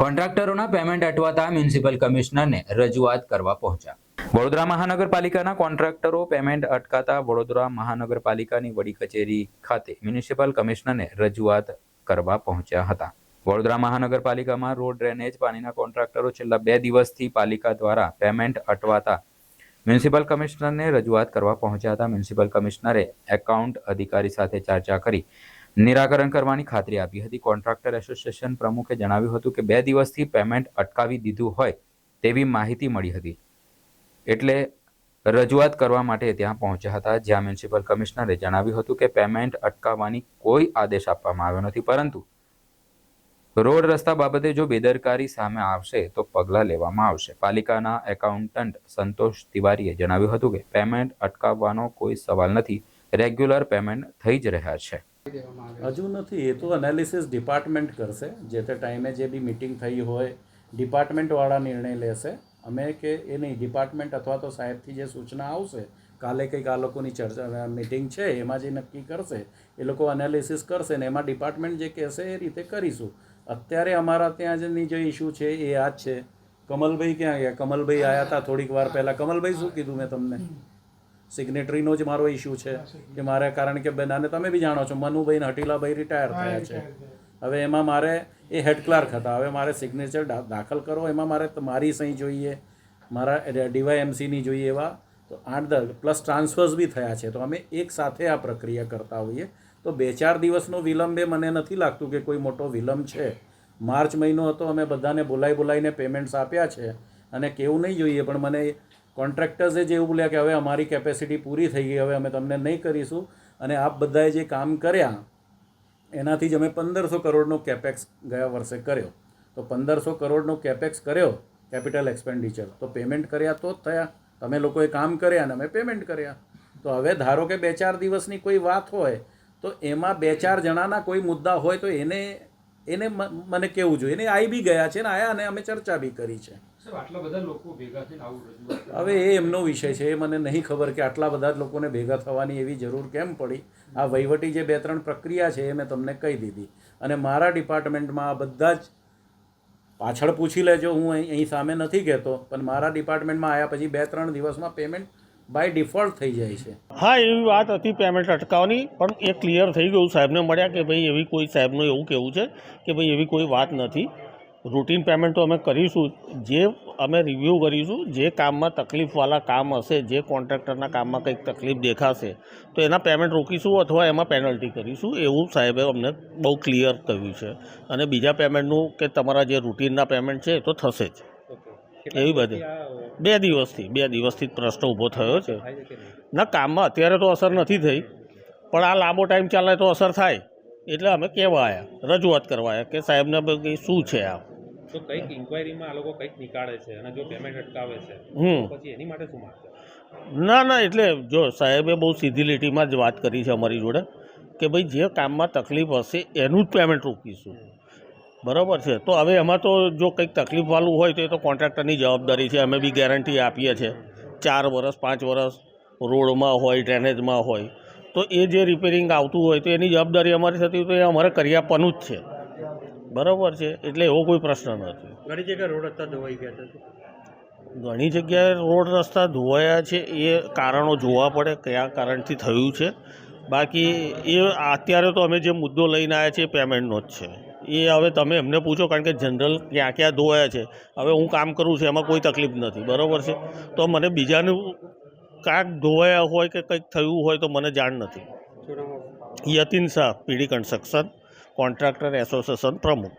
કોન્ટ્રાક્ટરોના payment અટવાતા municipal કમિશનરને રજૂઆત કરવા પહોંચ્યા. વડોદરા મહાનગરપાલિકાના કોન્ટ્રાક્ટરો પેમેન્ટ અટકાતા વડોદરા મહાનગરપાલિકાની વડી કચેરી ખાતે મ્યુનિસિપલ કમિશનરને રજૂઆત કરવા પહોંચ્યા હતા. વડોદરા મહાનગરપાલિકામાં રોડ ડ્રેનેજ પાણીના કોન્ટ્રાક્ટરો છેલ્લા બે દિવસથી પાલિકા દ્વારા પેમેન્ટ અટવાતા મ્યુનિસિપલ કમિશનરને રજૂઆત કરવા પહોંચ્યા હતા. મ્યુનિસિપલ કમિશનરે એકાઉન્ટ અધિકારી સાથે ચર્ચા કરી નિરાકરણ કરવાની ખાતરી આપી હતી. કોન્ટ્રાક્ટર એસોસિએશન પ્રમુખે જણાવ્યું હતું કે બે દિવસથી પેમેન્ટ અટકાવી દીધું હોય તેવી માહિતી મળી હતી. એટલે રજૂઆત કરવા માટે ત્યાં પહોંચ્યા હતા. જ્યાં મ્યુનિસિપલ કમિશનરે જણાવ્યું હતું કે પેમેન્ટ અટકાવવાની કોઈ આદેશ આપવામાં આવ્યો નથી. પરંતુ રોડ રસ્તા બાબતે જો બેદરકારી સામે આવશે તો પગલાં લેવામાં આવશે. પાલિકાના એકાઉન્ટન્ટ સંતોષ તિવારીએ જણાવ્યું હતું કે પેમેન્ટ અટકાવવાનો કોઈ સવાલ નથી. રેગ્યુલર પેમેન્ટ થઈ જ રહ્યા છે. હજુ નથી, એ તો એનાલિસિસ ડિપાર્ટમેન્ટ કરશે. જે તે ટાઈમે જે બી મિટિંગ થઈ હોય ડિપાર્ટમેન્ટવાળા નિર્ણય લેશે. અમે કે એ નહીં ડિપાર્ટમેન્ટ અથવા તો સાહેબથી જે સૂચના આવશે, કાલે કંઈક આ લોકોની ચર્ચા મિટિંગ છે, એમાં જે નક્કી કરશે, એ લોકો એનાલિસિસ કરશે ને એમાં ડિપાર્ટમેન્ટ જે કહેશે એ રીતે કરીશું. અત્યારે અમારા ત્યાં જેની જે ઇસ્યુ છે એ આ જ છે. કમલભાઈ ક્યાં ગયા? કમલભાઈ આવ્યા હતા થોડીક વાર પહેલાં. કમલભાઈ શું કીધું મેં તમને? સિગ્નેટરીનો જ મારો ઇસ્યુ છે કે મારે કારણ કે બેન અને તમે બી જાણો છો મનુભાઈ ને હટીલાભાઈ રિટાયર થયા છે. હવે એમાં મારે એ હેડ ક્લાર્ક હતા. હવે મારે સિગ્નેચર દાખલ કરો એમાં મારે મારી સહી જોઈએ મારા ડીવાયએમસીની જોઈએ એવા. તો આઠ દસ પ્લસ ટ્રાન્સફર્સ બી થયા છે. તો અમે એક સાથે આ પ્રક્રિયા કરતા હોઈએ. તો બે ચાર દિવસનો વિલંબ એ મને નથી લાગતું કે કોઈ મોટો વિલંબ છે. માર્ચ મહિનો હતો અમે બધાને બોલાવી બોલાવીને પેમેન્ટ્સ આપ્યા છે. અને કેવું નહીં જોઈએ પણ મને કોન્ટ્રાક્ટર્સે જે એવું બોલ્યા કે હવે અમારી કેપેસિટી પૂરી થઈ ગઈ, હવે અમે તમને નહીં કરીશું. અને આપ બધાએ જે કામ કર્યા, એનાથી જ અમે પંદરસો કરોડનો કેપેક્સ ગયા વર્ષે કર્યો. તો પંદરસો કરોડનો કેપેક્સ કર્યો કેપિટલ એક્સપેન્ડિચર તો પેમેન્ટ કર્યા તો જ થયા. તમે લોકોએ કામ કર્યા અને અમે પેમેન્ટ કર્યા. તો હવે ધારો કે બે ચાર દિવસની કોઈ વાત હોય, તો એમાં બે ચાર જણાના કોઈ મુદ્દા હોય તો એને એને મને કેવું જોઈએ. એને આવી બી ગયા છે ને આયા અને અમે ચર્ચા બી કરી છે. સાહેબ આટલા બધા લોકો ભેગા થઈને આવું રજૂઆત હવે એ એમનો વિષય છે એ મને નહીં ખબર કે આટલા બધા જ લોકોને ભેગા થવાની એવી જરૂર કેમ પડી. આ વહીવટી જે બે ત્રણ પ્રક્રિયા છે એ મેં તમને કહી દીધી. અને મારા ડિપાર્ટમેન્ટમાં આ બધા જ પાછળ પૂછી લેજો હું અહીં અહીં સામે નથી કહેતો પણ મારા ડિપાર્ટમેન્ટમાં આવ્યા પછી બે ત્રણ દિવસમાં પેમેન્ટ બાય ડિફોલ્ટ થઈ જાય છે. હા એવી વાત હતી પેમેન્ટ અટકાવવાની પણ એ ક્લિયર થઈ ગયું. સાહેબને મળ્યા કે ભાઈ એવી કોઈ સાહેબનું એવું કહેવું છે કે ભાઈ એવી કોઈ વાત નથી. રૂટીન પેમેન્ટ તો અમે કરીશું. જે અમે રિવ્યૂ કરીશું જે કામમાં તકલીફવાળા કામ હશે જે કોન્ટ્રાક્ટરના કામમાં કંઈક તકલીફ દેખાશે તો એના પેમેન્ટ રોકીશું અથવા એમાં પેનલ્ટી કરીશું. એવું સાહેબે અમને બહુ ક્લિયર કહ્યું છે. અને બીજા પેમેન્ટનું કે તમારા જે રૂટીનના પેમેન્ટ છે એ તો થશે જ. એવી બધી. બે દિવસથી બે દિવસથી જ પ્રશ્ન ઊભો થયો છે. ના કામમાં અત્યારે તો અસર નથી થઈ. પણ આ લાંબો ટાઈમ ચાલે તો અસર થાય. એટલે અમે કહેવા આવ્યા રજૂઆત કરવા આવ્યા કે સાહેબને ભાઈ શું છે આ? તો કંઈક ઇન્ક્વાયરીમાં આ લોકો કંઈક નીકાળે છે અને જો પેમેન્ટ અટકાવે છે પછી એની માટે શું માગશે ના ના એટલે જો સાહેબે બહુ સીધી લીટીમાં જ વાત કરી છે અમારી જોડે કે ભાઈ જે કામમાં તકલીફ હશે એનું જ પેમેન્ટ રોકીશું. બરાબર છે? તો હવે એમાં તો જો કંઈક તકલીફવાળું હોય તો એ તો કોન્ટ્રાક્ટરની જવાબદારી છે. અમે બી ગેરંટી આપીએ છીએ. ચાર વર્ષ પાંચ વર્ષ રોડમાં હોય ડ્રેનેજમાં હોય. તો એ જે રિપેરિંગ આવતું હોય તો એની જવાબદારી અમારી થતી હોય તો એ અમારે કરી આપવાનું જ છે. બરાબર છે? એટલે એવો કોઈ પ્રશ્ન નથી. ઘણી જગ્યાએ રોડ રસ્તા ધોવાઈ ગયા છે. ઘણી જગ્યાએ રોડ રસ્તા ધોવાયા છે. એ કારણો જોવા પડે કયા કારણથી થયું છે. બાકી એ અત્યારે તો અમે જે મુદ્દો લઈને આવ્યા છીએ પેમેન્ટનો જ છે. એ હવે તમે એમને પૂછો કારણ કે જનરલ ક્યાં ક્યાં ધોવાયા છે. હવે હું કામ કરું છું એમાં કોઈ તકલીફ નથી. બરાબર છે? તો મને બીજાનું કાંક ધોવાયા હોય કે કંઈક થયું હોય તો મને જાણ નથી. Yatin Shah PD construction contractor association પ્રમુખ.